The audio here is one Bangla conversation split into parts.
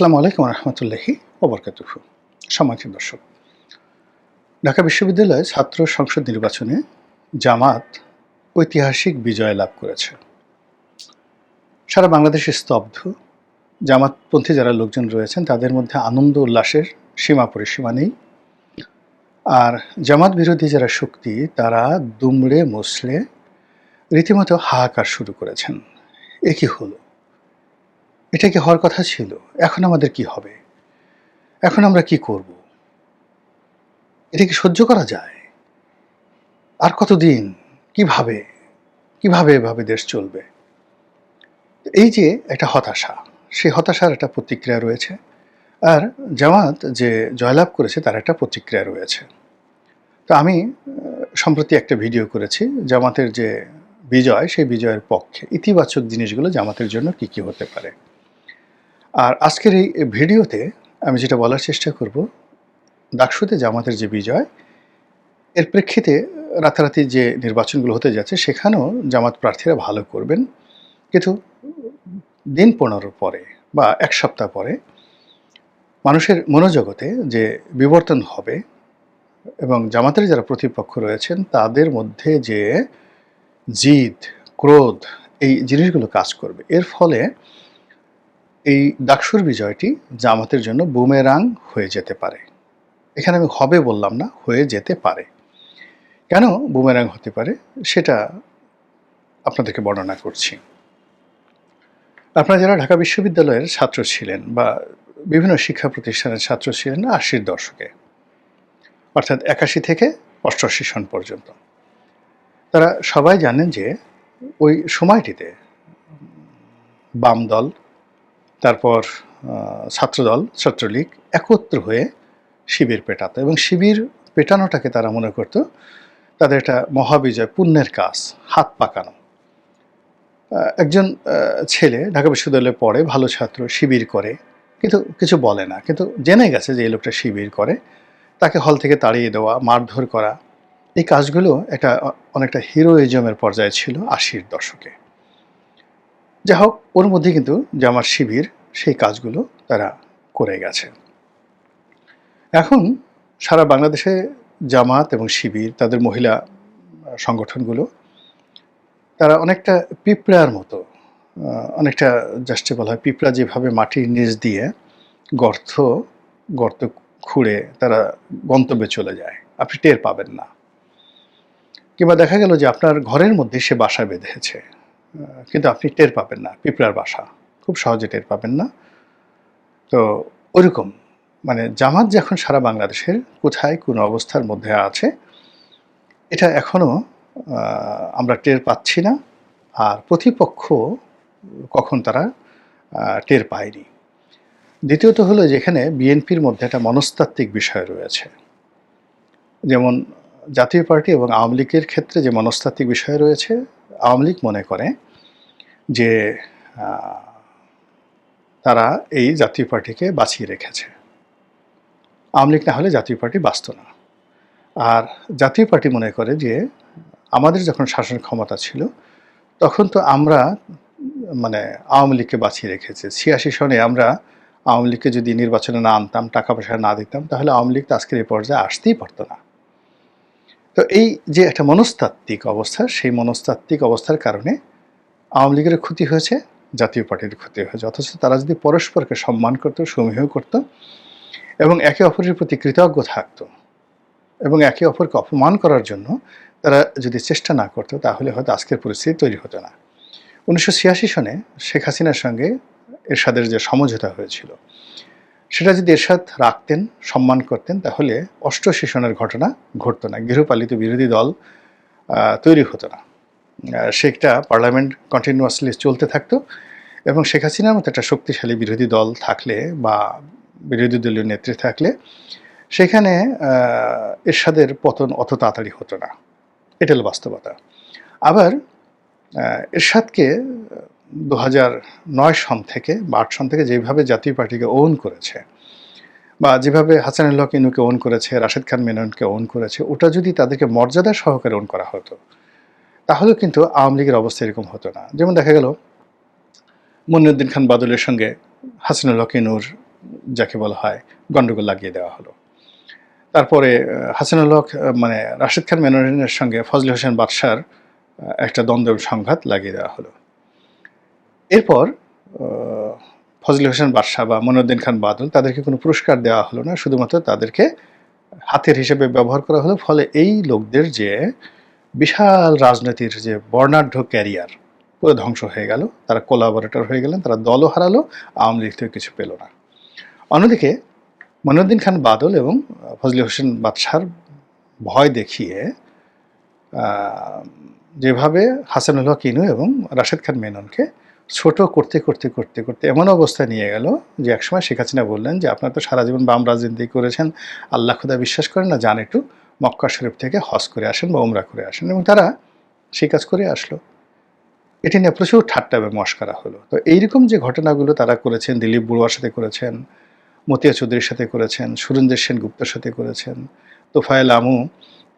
আসসালামু আলাইকুম রহমতুল্লাহি ওবরকাতুহু। সম্মানিত দর্শক, ঢাকা বিশ্ববিদ্যালয়ে ছাত্র সংসদ নির্বাচনে জামাত ঐতিহাসিক বিজয় লাভ করেছে। সারা বাংলাদেশে স্তব্ধ। জামাতপন্থী যারা লোকজন রয়েছেন, তাদের মধ্যে আনন্দ উল্লাসের সীমা পরিসীমা নেই। আর জামাত বিরোধী যারা শক্তি, তারা দুমড়ে মুসলে রীতিমতো হাহাকার শুরু করেছেন। এ কি হলো এটা কি হওয়ার কথা ছিল? এখন আমাদের কি হবে? এখন আমরা কি করব? এটা কি সহ্য করা যায়? আর কতদিন? কীভাবে? কীভাবে এভাবে দেশ চলবে? এই যে একটা হতাশা, সেই হতাশার একটা প্রতিক্রিয়া রয়েছে। আর জামাত যে জয়লাভ করেছে, তার একটা প্রতিক্রিয়া রয়েছে। তো আমি সম্প্রতি একটা ভিডিও করেছি, জামাতের যে বিজয়, সেই বিজয়ের পক্ষে। ইতিবাচক জিনিসগুলো জামাতের জন্য কি কি হতে পারে? আর আজকের এই ভিডিওতে আমি যেটা বলার চেষ্টা করব, ডাকসুতে জামাতের যে বিজয়, এর প্রেক্ষিতে রাতারাতি যে নির্বাচনগুলো হতে যাচ্ছে, সেখানেও জামাত প্রার্থীরা ভালো করবেন। কিন্তু দিন পনেরো পরে বা এক সপ্তাহ পরে মানুষের মনোজগতে যে বিবর্তন হবে এবং জামাতের যারা প্রতিপক্ষ রয়েছেন, তাদের মধ্যে যে জিদ, ক্রোধ, এই জিনিসগুলো কাজ করবে। এর ফলে এই ডাকসুর বিজয়টি জামাতের জন্য বুমেরাং হয়ে যেতে পারে। এখানে আমি হবে বললাম না, হয়ে যেতে পারে। কেন বুমেরাং হতে পারে সেটা আপনাদেরকে বর্ণনা করছি। আপনারা যারা ঢাকা বিশ্ববিদ্যালয়ের ছাত্র ছিলেন বা বিভিন্ন শিক্ষা প্রতিষ্ঠানের ছাত্র ছিলেন আশির দশকে, অর্থাৎ একাশি থেকে অষ্টআশি সন পর্যন্ত, তারা সবাই জানেন যে ওই সময়টিতে বাম দল তারপর ছাত্রদল, ছাত্রলীগ একত্র হয়ে শিবির পেটাতো এবং শিবির পেটানোটাকে তারা মনে করত তাদের একটা মহাবিজয় পুণ্যের কাজ, হাত পাকানো। একজন ছেলে ঢাকা বিশ্ববিদ্যালয়ে পড়ে, ভালো ছাত্র, শিবির করে, কিন্তু কিছু বলে না। কিন্তু জেনে গেছে যে এই লোকটা শিবির করে। তাকে হল থেকে তাড়িয়ে দেওয়া, মারধর করা, এই কাজগুলো একটা অনেকটা হিরোইজমের পর্যায়ে ছিল আশির দশকে। যা হোক ওর মধ্যে কিন্তু জামার শিবির সেই কাজগুলো তারা করে গেছে। এখন সারা বাংলাদেশে জামাত এবং শিবির, তাদের মহিলা সংগঠনগুলো, তারা অনেকটা পিঁপড়ার মতো অনেকটা জাস্টে বলা হয় পিঁপড়া যেভাবে মাটির নিচ দিয়ে গর্ত গর্ত খুঁড়ে তারা গন্তব্যে চলে যায়। আপনি টের পাবেন না। কিংবা দেখা গেল যে আপনার ঘরের মধ্যে সে বাসা বেঁধেছে কিন্তু আপনি টের পাবেন না, পিঁপড়ার বাসা। খুব সহজে টের পাবেন না। তো ওইরকম মানে জামাত যখন সারা বাংলাদেশের কোথায় কোন অবস্থার মধ্যে আছে, এটা এখনও আমরা টের পাচ্ছি না আর প্রতিপক্ষ কখন তারা টের পায়নি। দ্বিতীয়ত হলো যেখানে বিএনপির মধ্যে একটা মনস্তাত্ত্বিক বিষয় রয়েছে। যেমন জাতীয় পার্টি এবং আওয়ামী লীগের ক্ষেত্রে যে মনস্তাত্ত্বিক বিষয় রয়েছে, আওয়ামী লীগ মনে করে যে তারা এই জাতীয় পার্টিকে বাঁচিয়ে রেখেছে। আওয়ামী লীগ না হলে জাতীয় পার্টি বাঁচত না। আর জাতীয় পার্টি মনে করে যে আমাদের যখন শাসন ক্ষমতা ছিল, তখন তো আমরা মানে আওয়ামী লীগকে বাঁচিয়ে রেখেছে। ছিয়াশি সনে আমরা আওয়ামী লীগকে যদি নির্বাচনে না আনতাম, টাকা পয়সা না দিতাম, তাহলে আওয়ামী লীগ তো আজকের এই পর্যায়ে আসতেই পারতো না। তো এই যে একটা মনস্তাত্ত্বিক অবস্থা, সেই মনস্তাত্ত্বিক অবস্থার কারণে আওয়ামী লীগের ক্ষতি হয়েছে। জাতীয় পার্টির ক্ষতি হয়েছে। অথচ তারা যদি পরস্পরকে সম্মান করতো, সমীহ করতো এবং একে অপরের প্রতি কৃতজ্ঞ থাকতো এবং একে অপরকে অপমান করার জন্য তারা যদি চেষ্টা না করতো, তাহলে হয়তো আজকের পরিস্থিতি তৈরি হতো না। উনিশশো ছিয়াশি সনে শেখ হাসিনার সঙ্গে এরশাদের যে সমঝোতা হয়েছিল, সেটা যদি এরশাদ রাখতেন, সম্মান করতেন, তাহলে অষ্টআশি সনের ঘটনা ঘটতো না। গৃহপালিত বিরোধী দল তৈরি হতো না। সেটা পার্লামেন্ট কন্টিনিউয়াসলি চলতে থাকতো এবং শেখ হাসিনার মতো একটা শক্তিশালী বিরোধী দল থাকলে বা বিরোধী দলীয় নেত্রী থাকলে সেখানে এরশাদের পতন অত তাড়াতাড়ি হতো না। এটা হলো বাস্তবতা। আবার এরশাদকে দু হাজার নয় সন থেকে বা আট সন থেকে যেভাবে জাতীয় পার্টিকে ওন করেছে বা যেভাবে হাসানুল হক ইনুকে ওন করেছে, রাশেদ খান মেননকে ওন করেছে, ওটা যদি তাদেরকে মর্যাদা সহকারে ওন করা হতো তাহলে কিন্তু আওয়ামী লীগের অবস্থা এরকম হতো না। যেমন দেখা গেল, মনিরুদ্দিন খান বাদলের সঙ্গে হাসানুল হক ইনুর যাকে বলা হয় গণ্ডগোল লাগিয়ে দেওয়া হলো। তারপরে হাসানুল হক মানে রাশেদ খান মেননের সঙ্গে ফজলে হোসেন বাদশার একটা দ্বন্দ্ব সংঘাত লাগিয়ে দেওয়া হলো। এরপর ফজলে হোসেন বাদশাহ বা মনুদ্দিন খান বাদল তাদেরকে কোনো পুরস্কার দেওয়া হলো না, শুধুমাত্র তাদেরকে হাতের হিসেবে ব্যবহার করা হলো। ফলে এই লোকদের যে বিশাল রাজনীতির যে বর্ণাঢ্য ক্যারিয়ার, পুরো ধ্বংস হয়ে গেল। তারা কোলাবোরেটর হয়ে গেলেন, তারা দলও হারালো, আওয়ামী লীগ থেকে কিছু পেল না। অন্যদিকে মনুদ্দিন খান বাদল এবং ফজলে হোসেন বাদশার ভয় দেখিয়ে যেভাবে হাসানুল হক, ইনু এবং রাশেদ খান মেননকে ছোট করতে করতে করতে করতে এমন অবস্থা নিয়ে গেল যে একসময় শেখ হাসিনা বললেন যে, আপনার তো সারা জীবন বাম রাজনীতি করেছেন, আল্লাহ খুদা বিশ্বাস করেন না, যান একটু মক্কা শরীফ থেকে হজ করে আসেন বা উমরা করে আসেন এবং তারা সেই কাজ করে আসলো। এটি নিয়ে প্রচুর ঠাট্টা এবং মস্করা হলো। তো এইরকম যে ঘটনাগুলো তারা করেছেন, দিলীপ বড়ুয়ার সাথে করেছেন, মতিয়া চৌধুরীর সাথে করেছেন, সুরেন্দ্র সেন গুপ্তর সাথে করেছেন, তোফায়েল আমু,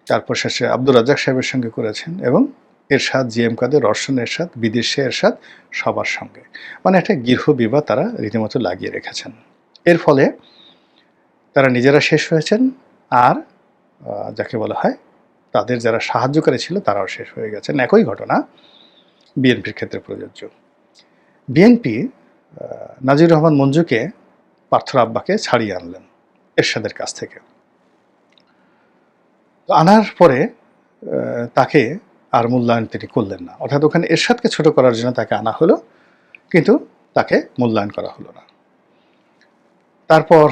তারপর শেষে আব্দুর রাজ্জাক সাহেবের সঙ্গে করেছেন এবং এরশাদ জি এম কাদের, রর্শন এরশাদ, বিদেশে এরশাদ সবার সঙ্গে। মানে একটা গৃহ বিবাহ তারা রীতিমতো লাগিয়ে রেখেছেন। এর ফলে তারা নিজেরা শেষ হয়েছেন আর যাকে বলা হয়, তাদের যারা সাহায্যকারী ছিল তারাও শেষ হয়ে গেছেন। একই ঘটনা বিএনপির ক্ষেত্রে প্রযোজ্য। বিএনপি নাজির রহমান মঞ্জুকে পার্থর আব্বাকে ছাড়িয়ে আনলেন এরশাদের কাছ থেকে। আনার পরে তাকে আর মূল্যায়ন তিনি করলেন না। অর্থাৎ ওখানে এরশাদকে ছোট করার জন্য তাকে আনা হলো, কিন্তু তাকে মূল্যায়ন করা হলো না। তারপর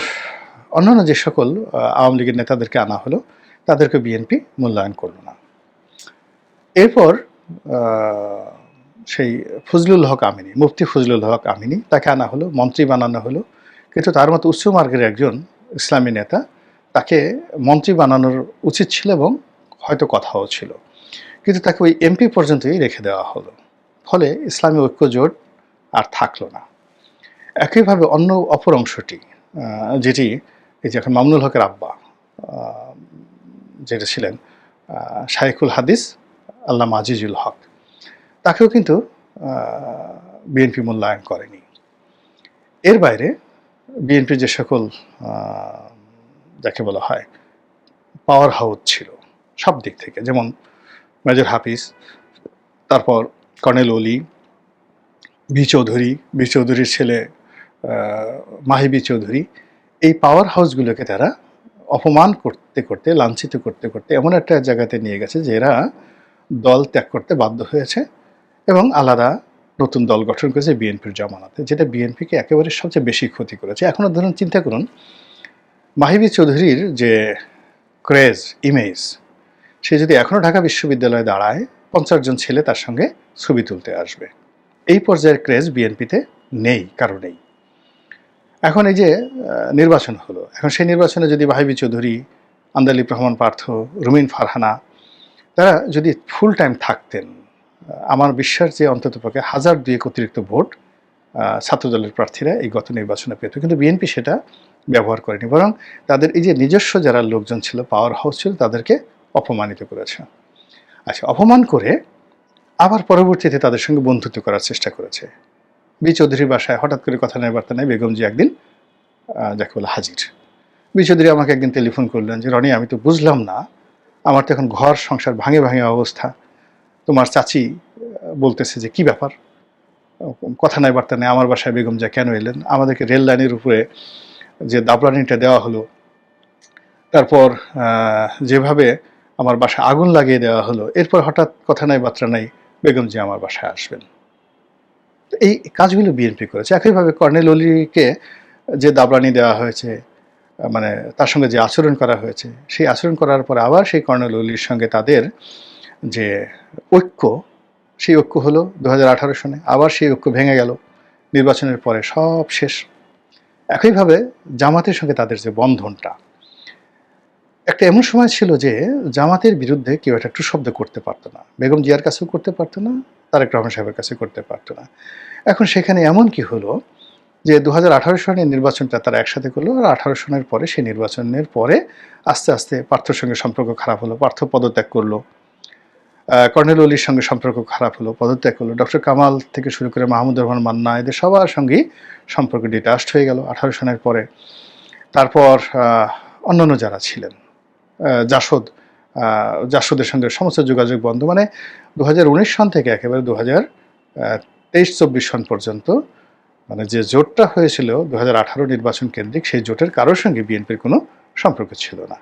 অন্যান্য যে সকল আওয়ামী লীগের নেতাদেরকে আনা হলো তাদেরকে বিএনপি মূল্যায়ন করল না। এরপর সেই ফজলুল হক আমিনী, মুফতি ফজলুল হক আমিনী, তাকে আনা হলো, মন্ত্রী বানানো হলো। কিন্তু তার মতো উচ্চ মার্গের একজন ইসলামী নেতা তাকে মন্ত্রী বানানোর উচিত ছিল এবং হয়তো কথাও ছিল। কিন্তু তাকে ওই এমপি পর্যন্তই রেখে দেওয়া হলো। ফলে ইসলামী ঐক্য জোট আর থাকল না। একইভাবে অন্য অপর অংশটি যেটি এই যে এখন মামুনুল হকের আব্বা যেটা ছিলেন আহ, শাইখুল হাদিস আল্লাহ আজিজুল হক। তাকেও কিন্তু বিএনপি মূল্যায়ন করেনি। এর বাইরে বিএনপির যে সকল যাকে বলা হয় পাওয়ার হাউস ছিল সব দিক থেকে। যেমন মেজর হাফিজ তারপর কর্নেল অলি বি চৌধুরী বি চৌধুরীর ছেলে আহ, মাহি বি চৌধুরী এই পাওয়ার হাউসগুলোকে তারা অপমান করতে করতে, লাঞ্ছিত করতে করতে এমন একটা জায়গাতে নিয়ে গেছে যে এরা দল ত্যাগ করতে বাধ্য হয়েছে এবং আলাদা নতুন দল গঠন করেছে বিএনপির জমানাতে, যেটা বিএনপিকে একেবারে সবচেয়ে বেশি ক্ষতি করেছে। এখনও ধরুন, চিন্তা করুন, মাহিবি চৌধুরীর যে ক্রেজ ইমেজ সে যদি এখনও ঢাকা বিশ্ববিদ্যালয়ে দাঁড়ায়, পঞ্চাশ জন ছেলে তার সঙ্গে ছবি তুলতে আসবে। এই পর্যায়ের ক্রেজ বিএনপিতে নেই কারণেই এখন এই যে নির্বাচন হলো। এখন সেই নির্বাচনে যদি ভাইবি চৌধুরী, আন্দালিব রহমান পার্থ, রুমিন ফারহানা, তারা যদি ফুল টাইম থাকতেন আমার বিশ্বাস যে অন্ততপক্ষে হাজার দুয়েক অতিরিক্ত ভোট ছাত্রদলের প্রার্থীরা এই গত নির্বাচনে পেত। কিন্তু বিএনপি সেটা ব্যবহার করেনি। বরং তাদের এই যে নিজস্ব যারা লোকজন ছিল পাওয়ার হাউস ছিল, তাদেরকে অপমানিত করেছে। আচ্ছা অপমান করে আবার পরবর্তীতে তাদের সঙ্গে বন্ধুত্ব করার চেষ্টা করেছে। বি চৌধুরীর বাসায় হঠাৎ করে কথা নেই বার্তা নেই বেগমজি একদিন আহ, যাকে বলে হাজির। বি চৌধুরী আমাকে একদিন টেলিফোন করলেন যে রনি আমি তো বুঝলাম না আমার তো এখন ঘর সংসার ভাঙে ভাঙে অবস্থা। তোমার চাচি বলতেছে যে কি ব্যাপার? কথা নাই বার্তা নেই আমার বাসায় বেগম যা কেন এলেন? আমাদেরকে রেল লাইনের উপরে যে দাবরানিটা দেওয়া হলো তারপর যেভাবে আমার বাসায় আগুন লাগিয়ে দেওয়া হলো এরপর হঠাৎ কথা নাই বার্তা নাই বেগম যে আমার বাসায় আসবেন। এই কাজগুলো বিএনপি করেছে। একইভাবে কর্নেল অলিকে যে দাবরানি দেওয়া হয়েছে মানে তার সঙ্গে যে আচরণ করা হয়েছে, সেই আচরণ করার পর আবার সেই কর্নেল অলির সঙ্গে তাদের যে ঐক্য, সেই ঐক্য হলো দু হাজার আঠারো সনে। আবার সেই ঐক্য ভেঙে গেল। নির্বাচনের পরে সব শেষ। একইভাবে জামাতের সঙ্গে তাদের যে বন্ধনটা একটা এমন সময় ছিল যে জামাতের বিরুদ্ধে কেউ একটা টু শব্দ করতে পারতো না। বেগম জিয়ার কাছেও করতে পারতো না, তারেক রহমান সাহেবের কাছে করতে পারতো না। এখন সেখানে এমন কি হলো যে দু হাজার সনের নির্বাচনটা তারা একসাথে করল আর আঠারো সনের পরে সেই নির্বাচনের পরে আস্তে আস্তে পার্থর সঙ্গে সম্পর্ক খারাপ হলো, পার্থ পদত্যাগ করল কর্নেল অলির সঙ্গে সম্পর্ক খারাপ হলো, পদত্যাগ করল, ডক্টর কামাল থেকে শুরু করে মাহমুদ রহমান মান্না, এদের সবার সঙ্গেই সম্পর্ক ডিটাস্ট হয়ে গেল আঠারো সনের পরে। তারপর অন্যান্য যারা ছিলেন জাসদ জাসদের সঙ্গে সমস্ত যোগাযোগ বন্ধ। মানে দু হাজার উনিশ সন থেকে একেবারে দু হাজার তেইশ, চব্বিশ সন পর্যন্ত মানে যে জোটটা হয়েছিল দু নির্বাচন কেন্দ্রিক, সেই জোটের কারোর সঙ্গে বিএনপির কোনো সম্পর্ক ছিল না।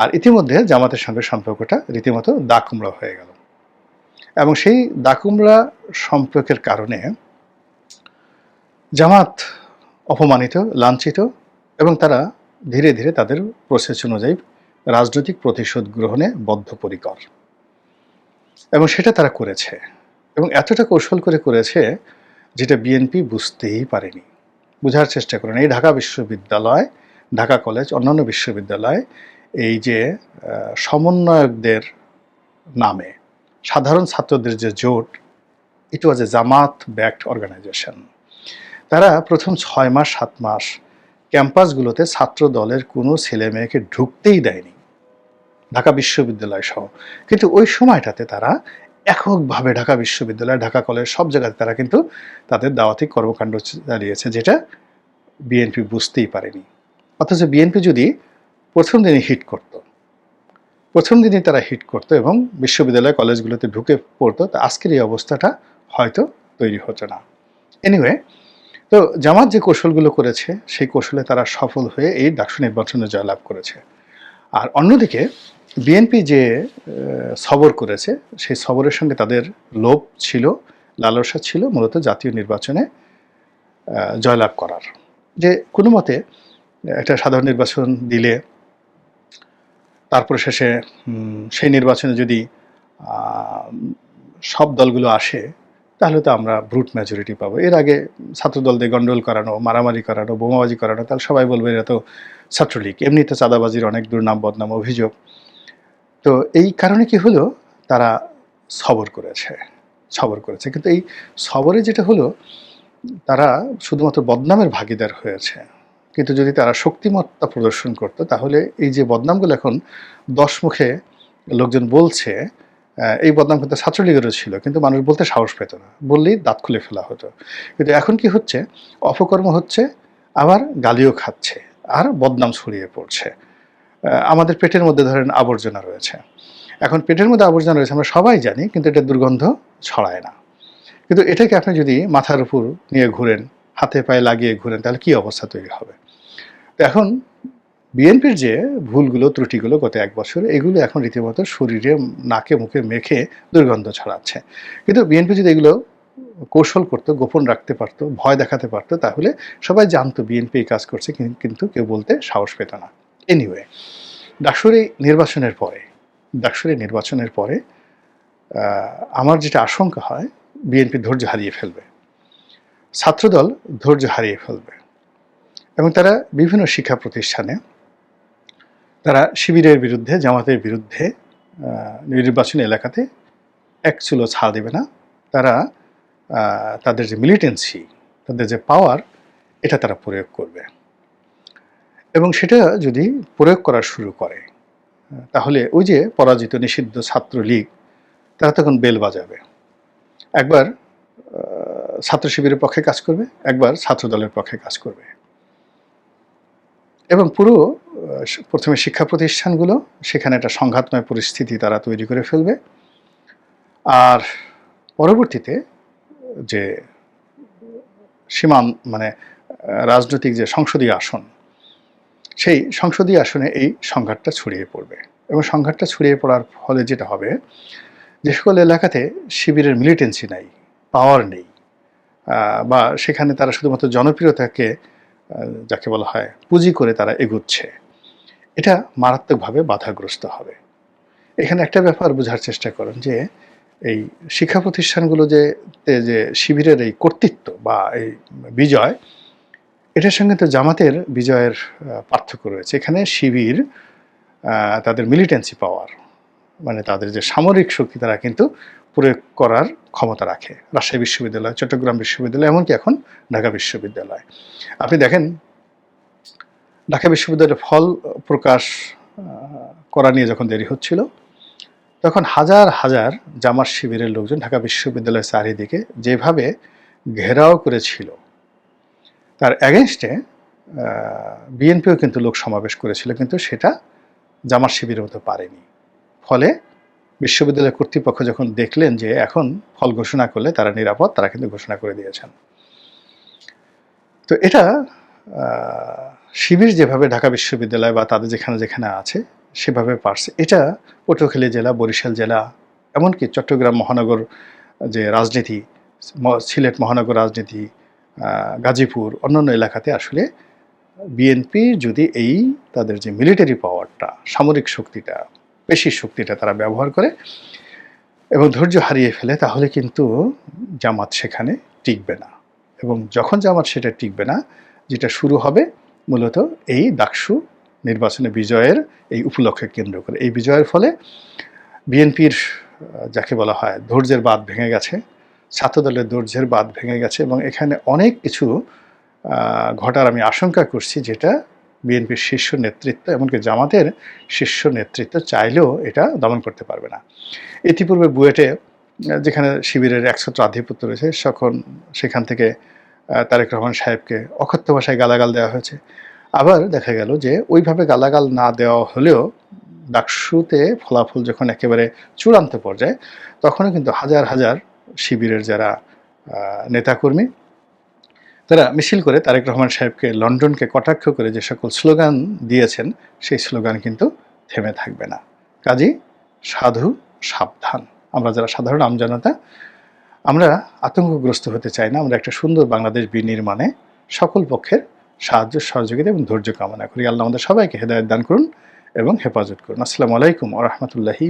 আর ইতিমধ্যে জামাতের সঙ্গে সম্পর্কটা রীতিমতো দাকুমড়া হয়ে গেল। এবং সেই দাকুমড়া সম্পর্কের কারণে জামাত অপমানিত, লাঞ্ছিত এবং তারা ধীরে ধীরে তাদের প্রসেস অনুযায়ী রাজনৈতিক প্রতিশোধ গ্রহণে বদ্ধপরিকর। এবং সেটা তারা করেছে। এবং এতটা কৌশল করে করেছে যেটা বিএনপি বুঝতেই পারেনি। বোঝার চেষ্টা করেন। এই ঢাকা বিশ্ববিদ্যালয়, ঢাকা কলেজ, অন্যান্য বিশ্ববিদ্যালয় এই যে সমন্বয়কদের নামে, সাধারণ ছাত্রদের যে জোট ইট ওয়াজ এ জামাত ব্যাকড অর্গানাইজেশন তারা প্রথম ছয় মাস, সাত মাস ক্যাম্পাসগুলোতে ছাত্র দলের কোনো ছেলে মেয়েকে ঢুকতেই দেয়নি। ঢাকা বিশ্ববিদ্যালয় সহ। কিন্তু ওই সময়টাতে তারা এককভাবে ঢাকা বিশ্ববিদ্যালয়, ঢাকা কলেজ সব জায়গাতে তারা কিন্তু তাদের দাওয়াতি কর্মকাণ্ড চালিয়েছে, যেটা বিএনপি বুঝতেই পারেনি। অথচ বিএনপি যদি প্রথম দিনে হিট করত, প্রথম দিনে তারা হিট করত এবং বিশ্ববিদ্যালয় কলেজগুলোতে ঢুকে পড়তো, তা আজকের এই অবস্থাটা হয়তো তৈরি হতো না। এনিওয়ে তো জামাত যে কৌশলগুলো করেছে, সেই কৌশলে তারা সফল হয়ে এই ডাকসু নির্বাচনে জয়লাভ করেছে। আর অন্যদিকে বিএনপি যে সবর করেছে, সেই সবরের সঙ্গে তাদের লোভ ছিল, লালসা ছিল মূলত জাতীয় নির্বাচনে জয়লাভ করার। যে কোনো মতে, একটা সাধারণ নির্বাচন দিলে, তারপরে শেষে সেই নির্বাচনে যদি সব দলগুলো আসে, তাহলে তো আমরা ব্রুট মেজরিটি পাবো। এর আগে ছাত্রদলদের গন্ডগোল করানো, মারামারি করানো, বোমাবাজি করানো, তাহলে সবাই বলবে এরা তো ছাত্রলীগ। এমনিতে চাঁদাবাজির অনেক দুর্নাম, বদনাম, অভিযোগ। তো এই কারণে কি হলো? তারা সবর করেছে সবর করেছে। কিন্তু এই সবরে যেটা হলো, তারা শুধুমাত্র বদনামের ভাগিদার হয়েছে। কিন্তু যদি তারা শক্তিমত্তা প্রদর্শন করতো, তাহলে এই যে বদনামগুলো এখন দশ মুখে লোকজন বলছে এই বদনাম কিন্তু ছাত্রলীগেরও ছিল, কিন্তু মানুষ বলতে সাহস পেত না। বললেই দাঁত খুলে ফেলা হতো। কিন্তু এখন কি হচ্ছে? অপকর্ম হচ্ছে, আবার গালিও খাচ্ছে, আর বদনাম ছড়িয়ে পড়ছে। আমাদের পেটের মধ্যে ধরেন আবর্জনা রয়েছে। এখন পেটের মধ্যে আবর্জনা রয়েছে, আমরা সবাই জানি, কিন্তু এটা দুর্গন্ধ ছড়ায় না। কিন্তু এটাকে আপনি যদি মাথার উপর নিয়ে ঘুরেন, হাতে পায়ে লাগিয়ে ঘুরেন, তাহলে কি অবস্থা তৈরি হবে? এখন বিএনপির যে ভুলগুলো, ত্রুটিগুলো গত এক বছর, এগুলো এখন রীতিমতো শরীরে, নাকে, মুখে মেখে দুর্গন্ধ ছড়াচ্ছে। কিন্তু বিএনপি যদি এগুলো কৌশল করতো, গোপন রাখতে পারতো, ভয় দেখাতে পারতো, তাহলে সবাই জানতো বিএনপি কাজ করছে, কিন্তু কেউ বলতে সাহস পেত না। এনিওয়ে ডাকসুরি নির্বাচনের পরে ডাকসুরি নির্বাচনের পরে আমার যেটা আশঙ্কা হয়, বিএনপি ধৈর্য হারিয়ে ফেলবে। ছাত্রদল ধৈর্য হারিয়ে ফেলবে। এবং তারা বিভিন্ন শিক্ষা প্রতিষ্ঠানে, তারা শিবিরের বিরুদ্ধে, জামাতের বিরুদ্ধে নির্বাচনী এলাকাতে এক চুলো ছাড় দেবে না। তারা তাদের যে মিলিটেন্সি তাদের যে পাওয়ার এটা তারা প্রয়োগ করবে। এবং সেটা যদি প্রয়োগ করা শুরু করে, তাহলে ওই যে পরাজিত নিষিদ্ধ ছাত্রলীগ, তারা তখন বেল বাজাবে। একবার ছাত্র শিবিরের পক্ষে কাজ করবে, একবার ছাত্র দলের পক্ষে কাজ করবে। এবং পুরো প্রথমে শিক্ষা প্রতিষ্ঠানগুলো, সেখানে একটা সংঘাতময় পরিস্থিতি তারা তৈরি করে ফেলবে। আর পরবর্তীতে যে সীমান মানে রাজনৈতিক যে সংসদীয় আসন সেই সংসদীয় আসনে এই সংঘাতটা ছড়িয়ে পড়বে। এবং সংঘাতটা ছড়িয়ে পড়ার ফলে যেটা হবে, যে সকল এলাকাতে শিবিরের মিলিটেন্সি নাই পাওয়ার নেই। বা সেখানে তারা শুধুমাত্র জনপ্রিয়তাকে যাকে বলা হয়, পুঁজি করে তারা এগুচ্ছে। এটা মারাত্মকভাবে বাধাগ্রস্ত হবে। এখানে একটা ব্যাপার বোঝার চেষ্টা করেন যে, এই শিক্ষা প্রতিষ্ঠানগুলো যে যে শিবিরের এই কর্তৃত্ব বা এই বিজয় এটার সঙ্গে তো জামাতের বিজয়ের পার্থক্য রয়েছে। এখানে শিবির তাদের মিলিটেন্সি পাওয়ার মানে তাদের যে সামরিক শক্তি তারা কিন্তু প্রয়োগ করার ক্ষমতা রাখে। রাজশাহী বিশ্ববিদ্যালয়, চট্টগ্রাম বিশ্ববিদ্যালয়, এমনকি এখন ঢাকা বিশ্ববিদ্যালয়। আপনি দেখেন, ঢাকা বিশ্ববিদ্যালয়ের ফল প্রকাশ করা নিয়ে যখন দেরি হচ্ছিল, তখন হাজার হাজার জামাত শিবিরের লোকজন ঢাকা বিশ্ববিদ্যালয়ের চারিদিকে যেভাবে ঘেরাও করেছিল তার অ্যাগেনস্টে বিএনপিও কিন্তু লোক সমাবেশ করেছিল, কিন্তু সেটা জামাত শিবিরের মতো পারেনি। ফলে বিশ্ববিদ্যালয় কর্তৃপক্ষ যখন দেখলেন যে এখন ফল ঘোষণা করলে তারা নিরাপদ, তারা কিন্তু ঘোষণা করে দিয়েছেন। তো এটা শিবির যেভাবে ঢাকা বিশ্ববিদ্যালয় বা তাদের যেখানে যেখানে আছে, সেভাবে পারছে। এটা পটুয়াখালী জেলা, বরিশাল জেলা, এমনকি চট্টগ্রাম মহানগর যে রাজনীতি, সিলেট মহানগর রাজনীতি গাজীপুর, অন্যান্য এলাকাতে আসলে বিএনপি যদি এই তাদের যে মিলিটারি পাওয়ারটা সামরিক শক্তিটা পেশির শক্তিটা তারা ব্যবহার করে এবং ধৈর্য হারিয়ে ফেলে, তাহলে কিন্তু জামাত সেখানে টিকবে না। এবং যখন জামাত সেটা টিকবে না, যেটা শুরু হবে মূলত এই ডাকসু নির্বাচনে বিজয়ের এই উপলক্ষে কেন্দ্র করে। এই বিজয়ের ফলে বিএনপির যাকে বলা হয়, ধৈর্যের বাঁধ ভেঙে গেছে। ছাত্রদলের ধৈর্যের বাঁধ ভেঙে গেছে এবং এখানে অনেক কিছু ঘটার আমি আশঙ্কা করছি যেটা বিএনপির শীর্ষ নেতৃত্ব এমনকি জামাতের শীর্ষ নেতৃত্ব চাইলেও এটা দমন করতে পারবে না। ইতিপূর্বে বুয়েটে যেখানে শিবিরের একছত্র আধিপত্য রয়েছে তখন সেখান থেকে তারেক রহমান সাহেবকে অকথ্য ভাষায় গালাগাল দেওয়া হয়েছে। আবার দেখা গেল যে ওইভাবে গালাগাল না দেওয়া হলেও ডাকসুতে ফলাফল যখন একেবারে চূড়ান্ত পর্যায়ে, তখনও কিন্তু হাজার হাজার শিবিরের যারা নেতাকর্মী, তারা মিছিল করে তারেক রহমান সাহেবকে লন্ডনকে কটাক্ষ করে যে সকল স্লোগান দিয়েছেন, সেই স্লোগান কিন্তু থেমে থাকবে না। কাজী সাধু সাবধান। আমরা যারা সাধারণ আমজনতা আমরা আতঙ্কগ্রস্ত হতে চাই না। আমরা একটা সুন্দর বাংলাদেশ বিনির্মাণে সকল পক্ষের সাহায্য, সহযোগিতা এবং ধৈর্য কামনা করি। আল্লাহ আমাদের সবাইকে হেদায়ত দান করুন এবং হেফাজত করুন। আসসালামু আলাইকুম আ রহমতুল্লাহি